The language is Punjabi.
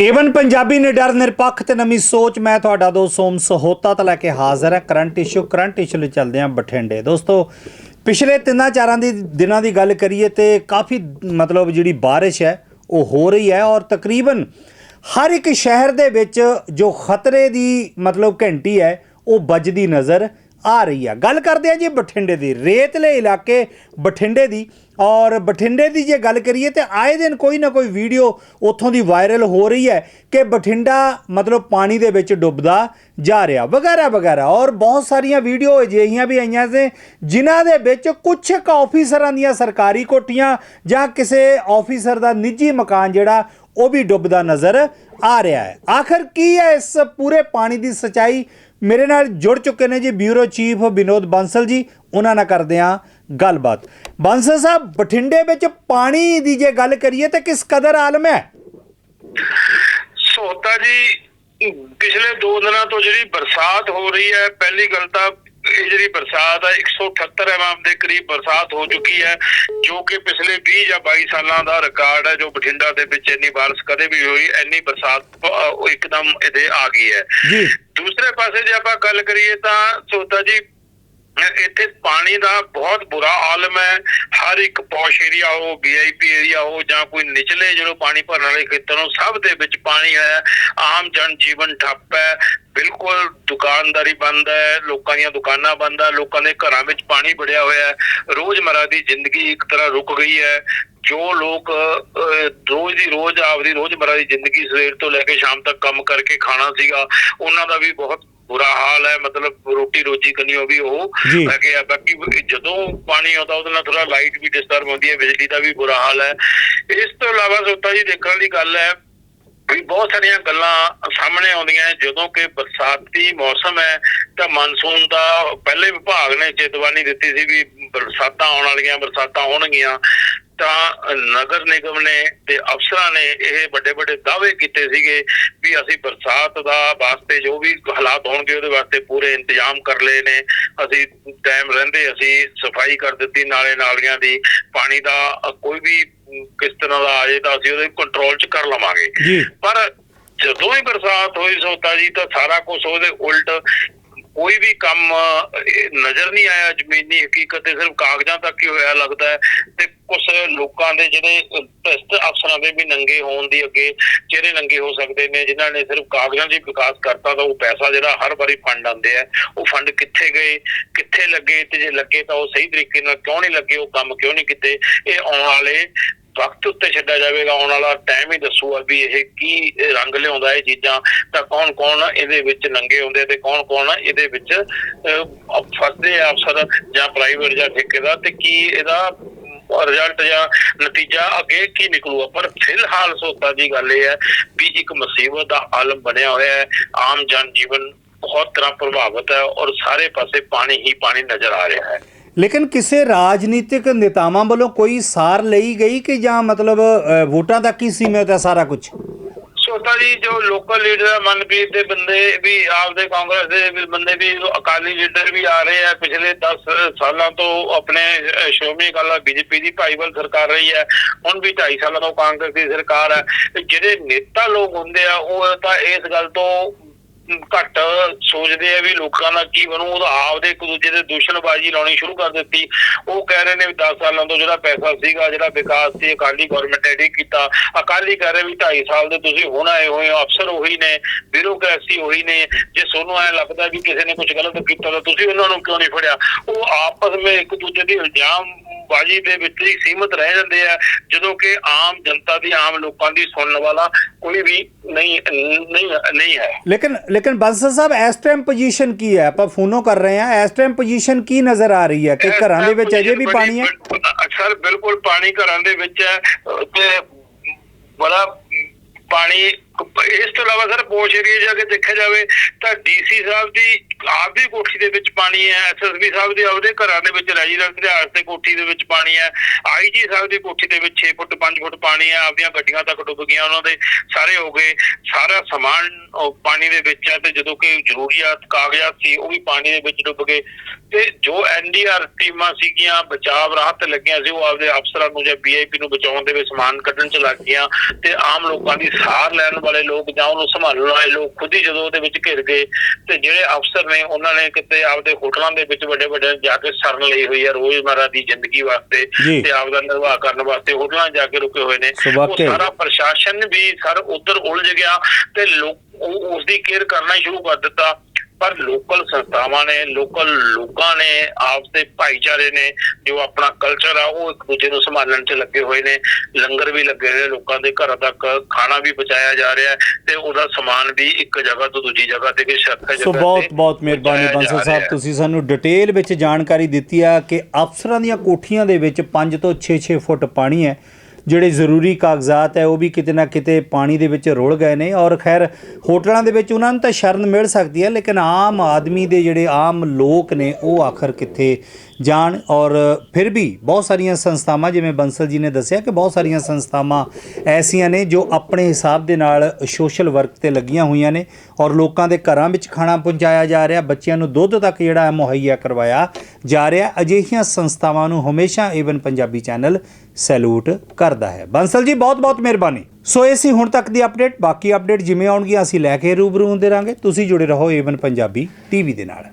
ਏਵਨ ਪੰਜਾਬੀ ਨਿਡਰ ਨਿਰਪੱਖ ਤੇ ਨਵੀਂ ਸੋਚ, ਮੈਂ ਤੁਹਾਡਾ ਦੋਸਤ ਸੋਮ ਸਹੋਤਾ ਤਾਂ ਲੈ ਕੇ ਹਾਜ਼ਰ ਹੈ। ਕਰੰਟ ਇਸ਼ੂ ਕਰੰਟ ਇਸ਼ੂ ਲਈ ਚੱਲਦੇ ਹਾਂ ਬਠਿੰਡੇ। ਦੋਸਤੋ, ਪਿਛਲੇ ਤਿੰਨਾਂ ਚਾਰਾਂ ਦੀ ਦਿਨਾਂ ਦੀ ਗੱਲ ਕਰੀਏ ਤੇ ਕਾਫੀ ਮਤਲਬ ਜਿਹੜੀ ਬਾਰਿਸ਼ ਹੈ, ਉਹ ਹੋ ਰਹੀ ਹੈ ਔਰ ਤਕਰੀਬਨ ਹਰ ਇੱਕ ਸ਼ਹਿਰ ਦੇ ਵਿੱਚ ਜੋ ਖਤਰੇ ਦੀ ਮਤਲਬ ਘੰਟੀ ਹੈ, ਉਹ ਵੱਜਦੀ ਨਜ਼ਰ ਆ ਰਹੀ ਆ ਗੱਲ ਕਰਦੇ ਆ ਜੀ ਬਠਿੰਡੇ ਦੀ। ਰੇਤਲੇ ਇਲਾਕੇ ਬਠਿੰਡੇ ਦੀ ਔਰ ਬਠਿੰਡੇ ਦੀ ਜੇ ਗੱਲ ਕਰੀਏ ਤੇ ਆਏ ਦਿਨ ਕੋਈ ਨਾ ਕੋਈ ਵੀਡੀਓ ਉੱਥੋਂ ਦੀ ਵਾਇਰਲ ਹੋ ਰਹੀ ਹੈ ਕਿ ਬਠਿੰਡਾ ਮਤਲਬ ਪਾਣੀ ਦੇ ਵਿੱਚ ਡੁੱਬਦਾ ਜਾ ਰਿਹਾ, ਵਗੈਰਾ ਵਗੈਰਾ। ਔਰ ਬਹੁਤ ਸਾਰੀਆਂ ਵੀਡੀਓ ਅਜਿਹੀਆਂ ਵੀ ਆਈਆਂ ਨੇ ਜਿਨ੍ਹਾਂ ਦੇ ਵਿੱਚ ਕੁਝ ਕੁ ਆਫੀਸਰਾਂ ਦੀਆਂ ਸਰਕਾਰੀ ਕੋਠੀਆਂ ਜਾਂ ਕਿਸੇ ਆਫੀਸਰ ਦਾ ਨਿੱਜੀ ਮਕਾਨ ਜਿਹੜਾ, ਉਹ ਵੀ ਡੁੱਬਦਾ ਨਜ਼ਰ ਆ ਰਿਹਾ ਹੈ। ਆਖਰ ਕੀ ਹੈ ਇਸ ਪੂਰੇ ਪਾਣੀ ਦੀ ਸਚਾਈ? ਮੇਰੇ ਨਾਲ ਜੁੜ ਚੁੱਕੇ ਨੇ ਜੀ ਬਿਊਰੋ ਚੀਫ ਵਿਨੋਦ ਬਾਂਸਲ ਜੀ, ਉਹਨਾਂ ਨਾਲ ਕਰਦੇ ਆ ਗੱਲਬਾਤ। ਬਾਂਸਲ ਸਾਹਿਬ, ਬਠਿੰਡੇ ਵਿੱਚ ਪਾਣੀ ਦੀ ਜੇ ਗੱਲ ਕਰੀਏ ਤਾਂ ਕਿਸ ਕਦਰ ਆਲਮ ਹੈ? ਸੋਤਾ ਜੀ, ਪਿਛਲੇ 2 ਦਿਨਾਂ ਤੋਂ ਜਿਹੜੀ ਬਰਸਾਤ ਹੋ ਰਹੀ ਹੈ, ਪਹਿਲੀ ਗੱਲ ਤਾਂ ਇਹ ਜਿਹੜੀ ਬਰਸਾਤ ਹੈ 178 ਐਮਐਮ ਦੇ ਕਰੀਬ ਬਰਸਾਤ ਹੋ ਚੁੱਕੀ ਹੈ ਜੋ ਕਿ ਪਿਛਲੇ 20 ਜਾਂ 22 ਸਾਲਾਂ ਦਾ ਰਿਕਾਰਡ ਹੈ ਜੋ ਬਠਿੰਡਾ ਦੇ ਵਿੱਚ ਇੰਨੀ ਬਾਰਿਸ਼ ਕਦੇ ਵੀ ਹੋਈ ਇੰਨੀ ਬਰਸਾਤ ਇੱਕਦਮ ਇਹਦੇ ਆ ਗਈ ਹੈ। ਜੀ। ਦੂਸਰੇ ਪਾਸੇ ਜੇ ਆਪਾਂ ਗੱਲ ਕਰੀਏ ਤਾਂ ਸੋਤਾ ਜੀ ਇੱਥੇ ਪਾਣੀ ਦਾ ਬਹੁਤ ਬੁਰਾ ਆਲਮ ਹੈ। ਹਰ ਇੱਕ ਪੌਸ਼ ਏਰੀਆ ਹੋ ਵੀਆਈਪੀ ਏਰੀਆ ਹੋ ਜਾਂ ਕੋਈ ਨਿਚਲੇ ਜਿਹੜੋ ਪਾਣੀ ਭਰਨ ਵਾਲੇ ਖੇਤਰ ਹੋ ਸਭ ਦੇ ਵਿੱਚ ਪਾਣੀ ਹੈ। ਆਮ ਜਨ ਜੀਵਨ ਠੱਪ ਹੈ। ਬਿਲਕੁਲ ਦੁਕਾਨਦਾਰੀ ਬੰਦ ਹੈ ਲੋਕਾਂ ਦੀਆਂ ਦੁਕਾਨਾਂ ਬੰਦ ਹੈ ਲੋਕਾਂ ਦੇ ਘਰਾਂ ਵਿੱਚ ਪਾਣੀ ਵੜਿਆ ਹੋਇਆ ਹੈ। ਰੋਜ਼ਮਰਾ ਦੀ ਜ਼ਿੰਦਗੀ ਇੱਕ ਤਰ੍ਹਾਂ ਰੁਕ ਗਈ ਹੈ। ਜੋ ਲੋਕ ਅਹ, ਰੋਜ਼ ਦੀ ਰੋਜ਼ ਆਪਦੀ ਰੋਜ਼ਮਰਾ ਦੀ ਜ਼ਿੰਦਗੀ ਸਵੇਰ ਤੋਂ ਲੈ ਕੇ ਸ਼ਾਮ ਤੱਕ ਕੰਮ ਕਰਕੇ ਖਾਣਾ ਸੀਗਾ ਉਹਨਾਂ ਦਾ ਵੀ ਬਹੁਤ ਬੁਰਾ ਹਾਲ ਹੈ ਮਤਲਬ ਰੋਟੀ ਰੋਜੀ ਕਰਨੀ ਉਹ ਵੀ ਉਹ। ਹੈਗੇ ਆ ਬਾਕੀ ਜਦੋਂ ਪਾਣੀ ਆਉਂਦਾ ਉਹਦੇ ਨਾਲ ਥੋੜਾ ਲਾਈਟ ਵੀ ਡਿਸਟਰਬ ਹੁੰਦੀ ਹੈ ਬਿਜਲੀ ਦਾ ਵੀ ਬੁਰਾ ਹਾਲ ਹੈ ਇਸ ਤੋਂ ਇਲਾਵਾ ਸੋਤਾ ਜੀ ਦੇਖਣ ਵਾਲੀ ਗੱਲ ਹੈ ਵੀ ਬਹੁਤ ਸਾਰੀਆਂ ਗੱਲਾਂ ਸਾਹਮਣੇ ਆਉਂਦੀਆਂ। ਜਦੋਂ ਕਿ ਬਰਸਾਤੀ ਮੌਸਮ ਹੈ ਤਾਂ ਮਾਨਸੂਨ ਦਾ ਪਹਿਲੇ ਵਿਭਾਗ ਨੇ ਚੇਤਵਾਨੀ ਦਿੱਤੀ ਸੀ ਵੀ ਬਰਸਾਤਾਂ ਆਉਣ ਵਾਲੀਆਂ ਬਰਸਾਤਾਂ ਹੋਣਗੀਆਂ ਤਾਂ ਨਗਰ ਨਿਗਮ ਨੇ ਤੇ ਅਫਸਰਾਂ ਨੇ ਇਹ ਵੱਡੇ ਵੱਡੇ ਦਾਅਵੇ ਕੀਤੇ ਸੀਗੇ ਵੀ ਅਸੀਂ ਬਰਸਾਤ ਦਾ ਵਾਸਤੇ ਜੋ ਵੀ ਹਾਲਾਤ ਹੋਣਗੇ ਉਹਦੇ ਵਾਸਤੇ ਪੂਰੇ ਇੰਤਜ਼ਾਮ ਕਰ ਲਏ ਨੇ। ਅਸੀਂ ਟਾਈਮ ਰਹਿੰਦੇ ਅਸੀਂ ਸਫ਼ਾਈ ਕਰ ਦਿੱਤੀ ਨਾਲੇ ਨਾਲੀਆਂ ਦੀ ਪਾਣੀ ਦਾ ਕੋਈ ਵੀ ਕਿਸ ਤਰ੍ਹਾਂ ਦਾ ਆ ਜਾਏ ਤਾਂ ਅਸੀਂ ਉਹਦੇ ਕੰਟਰੋਲ 'ਚ ਕਰ ਲਵਾਂਗੇ। ਪਰ ਜਦੋਂ ਹੀ ਬਰਸਾਤ ਹੋਈ ਸੋਤਾ ਜੀ ਤਾਂ ਸਾਰਾ ਕੁਝ ਉਹਦੇ ਉਲਟ ਕੋਈ ਵੀ ਕੰਮ ਨਜ਼ਰ ਨਹੀਂ ਆਇਆ ਜ਼ਮੀਨੀ ਹਕੀਕਤ ਤੇ, ਸਿਰਫ ਕਾਗਜ਼ਾਂ ਤੱਕ ਹੀ ਹੋਇਆ ਲੱਗਦਾ ਹੈ ਤੇ ਕੁਝ ਲੋਕਾਂ ਦੇ ਜਿਹੜੇ ਭ੍ਰਿਸ਼ਟ ਅਫਸਰਾਂ ਦੇ ਵੀ ਨੰਗੇ ਹੋਣ ਦੀ ਅੱਗੇ ਚਿਹਰੇ ਨੰਗੇ ਹੋ ਸਕਦੇ ਨੇ, ਜਿਨ੍ਹਾਂ ਨੇ ਸਿਰਫ ਕਾਗਜ਼ਾਂ ਦੀ ਵਿਕਾਸ ਕਰਤਾ ਤਾਂ ਉਹ ਪੈਸਾ ਜਿਹੜਾ ਹਰ ਵਾਰੀ ਫੰਡ ਆਉਂਦੇ ਆ, ਉਹ ਫੰਡ ਕਿੱਥੇ ਗਏ, ਕਿੱਥੇ ਲੱਗੇ ਤੇ ਜੇ ਲੱਗੇ ਤਾਂ ਉਹ ਸਹੀ ਤਰੀਕੇ ਨਾਲ ਕਿਉਂ ਨਹੀਂ ਲੱਗੇ, ਉਹ ਕੰਮ ਕਿਉਂ ਨਹੀਂ ਕੀਤੇ, ਇਹ ਆਉਣ ਵਾਲੇ ਵਕਤ ਉੱਤੇ ਛੱਡਿਆ ਜਾਵੇਗਾ, ਆਉਣ ਵਾਲਾ ਟਾਈਮ ਹੀ ਦੱਸੂਗਾ ਵੀ ਇਹ ਕੀ ਰੰਗ ਲਿਆਉਂਦਾ, ਇਹ ਚੀਜ਼ਾਂ ਤਾਂ ਕੌਣ ਕੌਣ ਇਹਦੇ ਵਿੱਚ ਨੰਗੇ ਹੁੰਦੇ ਤੇ ਕੌਣ ਕੌਣ ਇਹਦੇ ਵਿੱਚ ਫਸਦੇ ਅਫਸਰ ਜਾਂ ਪ੍ਰਾਈਵੇਟ ਜਾਂ ਠੇਕੇਦਾਰ ਤੇ ਕੀ ਇਹਦਾ ਰਿਜ਼ਲਟ ਜਾਂ ਨਤੀਜਾ ਅੱਗੇ ਕੀ ਨਿਕਲੂਗਾ? ਪਰ ਫਿਲਹਾਲ ਸੋਤਾ ਦੀ ਗੱਲ ਇਹ ਹੈ ਵੀ ਇੱਕ ਮੁਸੀਬਤ ਦਾ ਆਲਮ ਬਣਿਆ ਹੋਇਆ ਹੈ, ਆਮ ਜਨ ਜੀਵਨ ਬਹੁਤ ਤਰ੍ਹਾਂ ਪ੍ਰਭਾਵਿਤ ਹੈ ਔਰ ਸਾਰੇ ਪਾਸੇ ਪਾਣੀ ਹੀ ਪਾਣੀ ਨਜ਼ਰ ਆ ਰਿਹਾ ਹੈ। ਲੇਕਿਨ ਕਿਸੇ ਰਾਜਨੀਤਿਕ ਨੇਤਾਵਾਂ ਵੱਲੋਂ ਕੋਈ ਸਾਰ ਲਈ ਗਈ ਕਿ ਜਾਂ ਮਤਲਬ ਵੋਟਾਂ ਤੱਕ ਹੀ ਸੀਮਿਤ ਹੈ ਸਾਰਾ ਕੁਝ ਸੋਤਾ ਜੀ ਜੋ ਲੋਕਲ ਲੀਡਰ ਮਨਪ੍ਰੀਤ ਦੇ ਬੰਦੇ ਵੀ, ਆਪਦੇ ਕਾਂਗਰਸ ਦੇ ਬੰਦੇ ਵੀ ਅਕਾਲੀ ਲੀਡਰ ਵੀ ਆ ਰਹੇ ਆ, ਪਿਛਲੇ 10 ਸਾਲਾਂ ਤੋਂ ਆਪਣੇ ਸ਼੍ਰੋਮਣੀ ਅਕਾਲੀ ਬੀਜੇਪੀ ਦੀ ਭਾਈਵਾਲ ਸਰਕਾਰ ਰਹੀ ਹੈ। ਹੁਣ ਵੀ 2.5 ਸਾਲਾਂ ਤੋਂ ਕਾਂਗਰਸ ਦੀ ਸਰਕਾਰ ਹੈ ਜਿਹੜੇ ਨੇਤਾ ਲੋਕ ਹੁੰਦੇ ਆ, ਉਹ ਤਾਂ ਇਸ ਗੱਲ ਤੋਂ ਘੱਟ ਸੋਚਦੇ ਆ ਵੀ ਲੋਕਾਂ ਦਾ ਕੀ ਬਣੂ, ਉਹ ਆਪਦੇ ਇੱਕ ਦੂਜੇ ਦੇ ਦੁਸ਼ਮਣਬਾਜ਼ੀ ਲਾਉਣੀ ਸ਼ੁਰੂ ਕਰ ਦਿੱਤੀ। ਉਹ ਕਹਿ ਰਹੇ ਨੇ ਵੀ 10 ਸਾਲਾਂ ਤੋਂ ਜਿਹੜਾ ਪੈਸਾ ਸੀਗਾ, ਜਿਹੜਾ ਵਿਕਾਸ ਸੀ, ਅਕਾਲੀ ਗਵਰਨਮੈਂਟ ਨੇ ਨਹੀਂ ਕੀਤਾ। ਅਕਾਲੀ ਕਹਿ ਰਹੇ ਵੀ 2.5 ਸਾਲ ਦੇ ਤੁਸੀਂ ਹੁਣ ਆਏ ਹੋਏ ਹੋ, ਅਫਸਰ ਉਹੀ ਨੇ ਬਿਊਰੋਕ੍ਰੇਸੀ ਉਹੀ ਨੇ। ਜੇ ਤੁਹਾਨੂੰ ਐ ਲੱਗਦਾ ਵੀ ਕਿਸੇ ਨੇ ਕੁਝ ਗਲਤ ਕੀਤਾ ਤਾਂ ਤੁਸੀਂ ਉਹਨਾਂ ਨੂੰ ਕਿਉਂ ਨਹੀਂ ਫੜਿਆ? ਉਹ ਆਪਸ ਵਿੱਚ ਇੱਕ ਦੂਜੇ ਦੀ ਇਲਜ਼ਾਮ ਬਾਜੀ ਦੇ ਵਿੱਚ ਹੀ ਸੀਮਤ ਰਹਿ ਜਾਂਦੇ ਆ, ਜਦੋਂ ਕਿ ਆਮ ਜਨਤਾ ਦੀ, ਆਮ ਲੋਕਾਂ ਦੀ ਸੁਣਨ ਵਾਲਾ ਕੋਈ ਵੀ ਨਹੀਂ ਨਹੀਂ ਨਹੀਂ ਹੈ। ਲੇਕਿਨ ਲੇਕਿਨ ਬਾਂਸਲ ਸਾਹਿਬ ਇਸ ਟਾਈਮ ਪੋਜੀਸ਼ਨ ਕੀ ਹੈ? ਆਪਾਂ ਫੋਨੋ ਕਰ ਰਹੇ ਹਾਂ। ਇਸ ਟਾਈਮ ਪੋਜੀਸ਼ਨ ਕੀ ਨਜ਼ਰ ਆ ਰਹੀ ਹੈ? ਕਿ ਘਰਾਂ ਦੇ ਵਿੱਚ ਅਜੇ ਵੀ ਪਾਣੀ ਹੈ? ਸਰ ਬਿਲਕੁਲ ਪਾਣੀ ਘਰਾਂ ਦੇ ਵਿੱਚ ਹੈ। ਤੇ ਬੜਾ ਪਾਣੀ ਇਸ ਤੋਂ ਇਲਾਵਾ ਸਰ, ਪੋਸ਼ ਏਰੀਆ ਜਾ ਕੇ ਦੇਖਿਆ ਜਾਵੇ ਤਾਂ ਡੀਸੀ ਸਾਹਿਬ ਦੀ ਆਪ ਦੀ ਕੋਠੀ ਦੇ ਵਿੱਚ ਪਾਣੀ ਹੈ ਐਸਐਸਬੀ ਸਾਹਿਬ ਦੇ ਆਪਦੇ ਘਰਾਂ ਦੇ ਵਿੱਚ ਰੈਜ਼ੀਡੈਂਸ ਦੇ ਹਾਊਸ ਤੇ ਕੋਠੀ ਦੇ ਵਿੱਚ ਪਾਣੀ ਹੈ ਆਈਜੀ ਸਾਹਿਬ ਦੀ ਕੋਠੀ ਦੇ ਵਿੱਚ 6 ਫੁੱਟ 5 ਫੁੱਟ ਪਾਣੀ ਹੈ, ਆਪਦੀਆਂ ਗੱਡੀਆਂ ਤੱਕ ਡੁੱਬ ਗਈਆਂ, ਉਹਨਾਂ ਦੇ ਸਾਰੇ ਹੋ ਗਏ, ਸਾਰਾ ਸਮਾਨ ਪਾਣੀ ਦੇ ਵਿੱਚ ਹੈ ਤੇ ਜਦੋਂ ਕਿ ਜ਼ਰੂਰੀਅਤ ਕਾਗਜ਼ਾਤ ਸੀ, ਉਹ ਵੀ ਪਾਣੀ ਦੇ ਵਿੱਚ ਡੁੱਬ ਗਏ ਤੇ ਜੋ ਐਨਡੀਆਰ ਟੀਮਾਂ ਸੀਗੀਆਂ, ਬਚਾਵ ਰਾਹਤ ਲੱਗੀਆਂ ਸੀ, ਉਹ ਆਪਦੇ ਅਫਸਰਾਂ ਨੂੰ ਜਾਂ ਵੀਆਈਪੀ ਨੂੰ ਬਚਾਉਣ ਦੇ ਵਿੱਚ ਸਮਾਨ ਕੱਢਣ ਚ ਲੱਗ ਗਈਆਂ ਤੇ ਆਮ ਲੋਕਾਂ ਦੀ ਸਾਰ ਲੈਣ ਵਾਲੇ ਲੋਕ ਜਾਂ ਉਹਨੂੰ ਸੰਭਾਲਣ ਵਾਲੇ ਲੋਕ ਖੁਦ ਹੀ ਜਦੋਂ ਉਹਦੇ ਵਿੱਚ ਘਿਰ ਗਏ ਤੇ ਜਿਹੜੇ ਅਫਸਰ ਨੇ ਉਹਨਾਂ ਨੇ ਕਿਤੇ ਆਪਦੇ ਹੋਟਲਾਂ ਦੇ ਵਿੱਚ ਵੱਡੇ ਵੱਡੇ ਜਾ ਕੇ ਸਰਨ ਲਈ ਹੋਈ ਹੈ ਰੋਜ਼ਮਰਰਾ ਦੀ ਜ਼ਿੰਦਗੀ ਵਾਸਤੇ। ਤੇ ਆਪਦਾ ਨਿਰਵਾਹ ਕਰਨ ਵਾਸਤੇ ਹੋਟਲਾਂ ਜਾ ਕੇ ਰੁਕੇ ਹੋਏ ਨੇ ਉਹ। ਸਾਰਾ ਪ੍ਰਸ਼ਾਸਨ ਵੀ ਸਰ ਉਧਰ ਉਲਝ ਗਿਆ ਤੇ ਲੋਕ ਉਸ ਦੀ ਕੇਅਰ ਕਰਨਾ ਸ਼ੁਰੂ ਕਰ ਦਿੱਤਾ ਪਰ ਲੋਕਲ ਸੰਸਥਾਵਾਂ ਨੇ ਲੋਕਲ ਲੋਕਾਂ ਨੇ ਆਪਸ ਦੇ ਭਾਈਚਾਰੇ ਨੇ ਜੋ ਆਪਣਾ ਕਲਚਰ ਆ ਉਹ ਇੱਕ ਦੂਜੇ ਨੂੰ ਸੰਭਾਲਣ 'ਚ ਲੱਗੇ ਹੋਏ ਨੇ। ਲੰਗਰ ਵੀ ਲੱਗੇ ਨੇ ਲੋਕਾਂ ਦੇ ਘਰਾਂ ਤੱਕ ਖਾਣਾ ਵੀ ਪਹੁੰਚਾਇਆ ਜਾ ਰਿਹਾ ਤੇ ਉਹਦਾ ਸਮਾਨ ਵੀ ਇੱਕ ਜਗ੍ਹਾ ਤੋਂ ਦੂਜੀ ਜਗ੍ਹਾ ਤੇ ਕਿ ਸ਼ਰਤ ਸੋ ਬਹੁਤ ਬਹੁਤ ਮਿਹਰਬਾਨੀ ਬੰਸਲ ਸਾਹਿਬ। ਤੁਸੀਂ ਸਾਨੂੰ ਡਿਟੇਲ ਵਿੱਚ ਜਾਣਕਾਰੀ ਦਿੱਤੀ ਆ ਕਿ ਅਫਸਰਾਂ ਦੀਆਂ ਕੋਠੀਆਂ ਦੇ ਵਿੱਚ 5 ਤੋਂ 6-6 ਫੁੱਟ ਪਾਣੀ ਹੈ। ਜਿਹੜੇ ਜ਼ਰੂਰੀ ਕਾਗਜ਼ਾਤ ਹੈ, ਉਹ ਵੀ ਕਿਤੇ ਨਾ ਕਿਤੇ ਪਾਣੀ ਦੇ ਵਿੱਚ ਰੁਲ ਗਏ ਨੇ ਔਰ ਖੈਰ ਹੋਟਲਾਂ ਦੇ ਵਿੱਚ ਉਹਨਾਂ ਨੂੰ ਤਾਂ ਸ਼ਰਨ ਮਿਲ ਸਕਦੀ ਹੈ, ਲੇਕਿਨ ਆਮ ਆਦਮੀ ਦੇ ਜਿਹੜੇ ਆਮ ਲੋਕ ਨੇ, ਉਹ ਆਖਰ ਕਿੱਥੇ ਜਾਣ ਔਰ ਫਿਰ ਵੀ ਬਹੁਤ ਸਾਰੀਆਂ ਸੰਸਥਾਵਾਂ, ਜਿਵੇਂ ਬੰਸਲ ਜੀ ਨੇ ਦੱਸਿਆ ਕਿ ਬਹੁਤ ਸਾਰੀਆਂ ਸੰਸਥਾਵਾਂ ਐਸੀਆਂ ਨੇ ਜੋ ਆਪਣੇ ਹਿਸਾਬ ਦੇ ਨਾਲ ਸੋਸ਼ਲ ਵਰਕ ਤੇ ਲੱਗੀਆਂ ਹੋਈਆਂ ਨੇ ਔਰ ਲੋਕਾਂ ਦੇ ਘਰਾਂ ਵਿੱਚ ਖਾਣਾ ਪਹੁੰਚਾਇਆ ਜਾ ਰਿਹਾ, ਬੱਚਿਆਂ ਨੂੰ ਦੁੱਧ ਤੱਕ ਜਿਹੜਾ ਹੈ ਮੁਹੱਈਆ ਕਰਵਾਇਆ ਜਾ ਰਿਹਾ, ਅਜਿਹੀਆਂ ਸੰਸਥਾਵਾਂ ਨੂੰ ਹਮੇਸ਼ਾ ਏਵਨ ਪੰਜਾਬੀ ਚੈਨਲ ਸੈਲੂਟ ਕਰਦਾ ਹੈ। ਬੰਸਲ ਜੀ ਬਹੁਤ ਬਹੁਤ ਮਿਹਰਬਾਨੀ। ਸੋ ਇਹ ਸੀ ਹੁਣ ਤੱਕ ਦੀ ਅਪਡੇਟ, ਬਾਕੀ ਅਪਡੇਟ ਜਿਵੇਂ ਆਉਣਗੀਆਂ, ਅਸੀਂ ਲੈ ਕੇ ਰੂਬਰੂ ਹੁੰਦੇ ਰਾਂਗੇ ਤੁਸੀਂ ਜੁੜੇ ਰਹੋ ਏਵਨ ਪੰਜਾਬੀ ਟੀਵੀ ਦੇ ਨਾਲ।